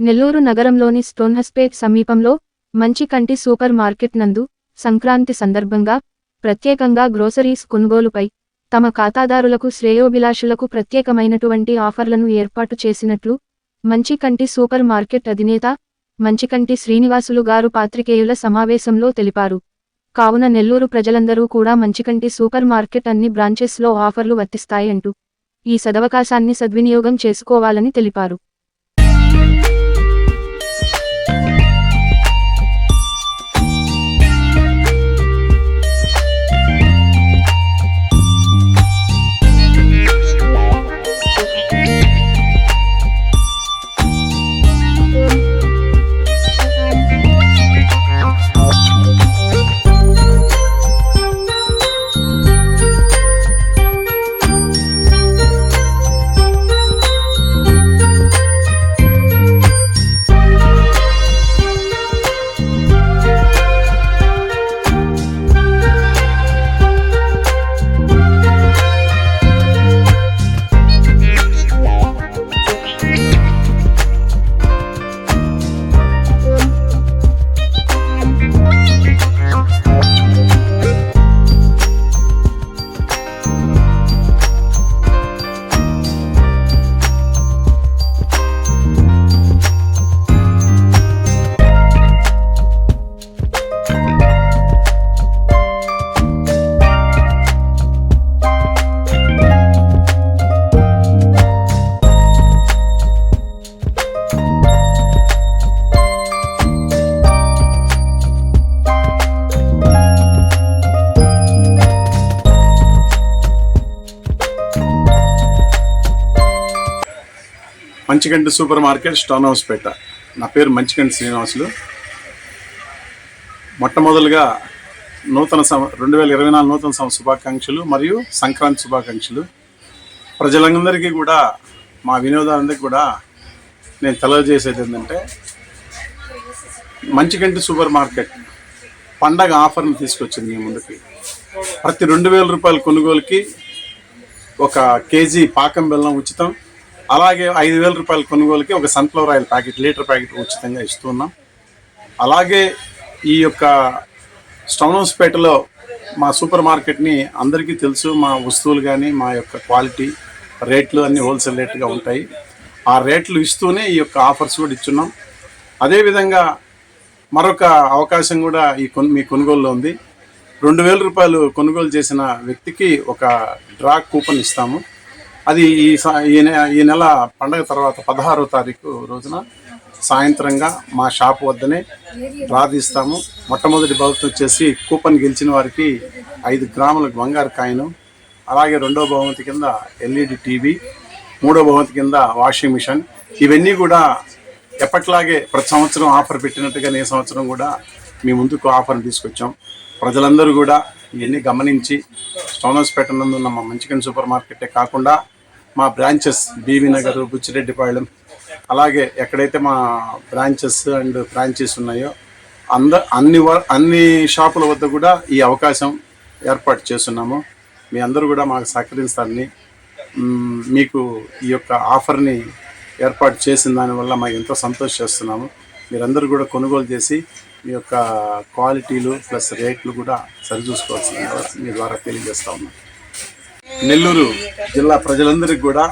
నెల్లూరు నగరంలోని స్టోన్హస్పేట్ సమీపంలో మంచి కంటి సూపర్ మార్కెట్ నందు సంక్రాంతి సందర్భంగా ప్రత్యేకంగా గ్రోసరీస్ కొనుగోలుపై తమ ఖాతాదారులకు శ్రేయోభిలాషులకు ప్రత్యేకమైనటువంటి ఆఫర్లను ఏర్పాటు చేసినట్లు మంచి కంటి సూపర్ మార్కెట్ అధినేత మంచికంటి శ్రీనివాసులు గారు పాత్రికేయుల సమావేశంలో తెలిపారు. కావున నెల్లూరు ప్రజలందరూ కూడా మంచికంటి సూపర్ మార్కెట్ అన్ని బ్రాంచెస్లో ఆఫర్లు వర్తిస్తాయంటూ ఈ సదవకాశాన్ని సద్వినియోగం చేసుకోవాలని తెలిపారు. Manchiganti super market stone house Peta. నా పేరు మంచిగంటి శ్రీనివాసులు. మొట్టమొదలుగా నూతన సం రెండు వేల ఇరవై నాలుగు నూతన సంవత్సర శుభాకాంక్షలు మరియు సంక్రాంతి శుభాకాంక్షలు. ప్రజలందరికీ కూడా మా వినోదాలందరికీ కూడా నేను తెలియజేసేది ఏంటంటే మంచిగంటి సూపర్ మార్కెట్ పండగ ఆఫర్ని తీసుకొచ్చింది మీ ముందుకి. ప్రతి రెండు వేల రూపాయల కొనుగోలుకి ఒక కేజీ పాకం బెల్లం ఉచితం అలాగే ఐదు వేల రూపాయల కొనుగోలుకి ఒక sunflower oil packet litre packet ఉచితంగా ఇస్తున్నాం. అలాగే ఈ యొక్క స్టౌన్ హౌస్పేటలో మా సూపర్ మార్కెట్ని అందరికీ తెలుసు మా వస్తువులు కానీ మా యొక్క క్వాలిటీ రేట్లు అన్నీ హోల్సేల్ రేట్గా ఉంటాయి. ఆ రేట్లు ఇస్తూనే ఈ యొక్క ఆఫర్స్ కూడా ఇచ్చున్నాం. అదేవిధంగా మరొక అవకాశం కూడా ఈ కొను మీ కొనుగోలులో ఉంది. రెండు వేల రూపాయలు కొనుగోలు చేసిన వ్యక్తికి ఒక డ్రా కూపన్ ఇస్తాము. అది ఈ ఈ నె- ఈ నెల పండగ తర్వాత పదహారో తారీఖు రోజున సాయంత్రంగా మా షాప్ వద్దనే ప్రార్థిస్తాము. మొట్టమొదటి బహుమతి వచ్చేసి కూపన్ గెలిచిన వారికి ఐదు గ్రాముల బంగారు కాయను అలాగే రెండో బహుమతి కింద ఎల్ఈడి టీవీ మూడో బహుమతి కింద వాషింగ్ మిషన్. ఇవన్నీ కూడా ఎప్పట్లాగే ప్రతి సంవత్సరం ఆఫర్ పెట్టినట్టుగానే ఈ సంవత్సరం కూడా మీ ముందుకు ఆఫర్ తీసుకొచ్చాం. ప్రజలందరూ కూడా ఇవన్నీ గమనించి స్టోన్ పెట్టనందున్న నందు ఉన్న మా మంచికన్ సూపర్ మార్కెటే కాకుండా మా బ్రాంచెస్ బీవీ నగర్ బుచ్చిరెడ్డిపాళెం అలాగే ఎక్కడైతే మా బ్రాంచెస్ అండ్ బ్రాంచెస్ ఉన్నాయో అంద అన్ని వ- అన్ని షాపుల వద్ద కూడా ఈ అవకాశం ఏర్పాటు చేస్తున్నాము. మీ అందరూ కూడా మాకు సహకరిస్తారని మీకు ఈ యొక్క ఆఫర్ని ఏర్పాటు చేసిన దానివల్ల మాకు ఎంతో సంతోషిస్తున్నాము మీరందరూ కూడా కొనుగోలు చేసి మీ యొక్క క్వాలిటీలు ప్లస్ రేట్లు కూడా సరిచూసుకోవాల్సింది మీ ద్వారా తెలియజేస్తా ఉన్నాం. నెల్లూరు జిల్లా ప్రజలందరికీ కూడా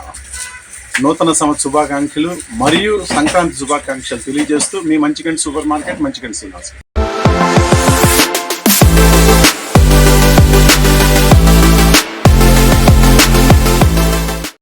నూతన సంవత్సర శుభాకాంక్షలు మరియు సంక్రాంతి శుభాకాంక్షలు తెలియజేస్తూ మీ మంచిగంటి సూపర్ మార్కెట్ మంచిగంటి శ్రీనివాస్.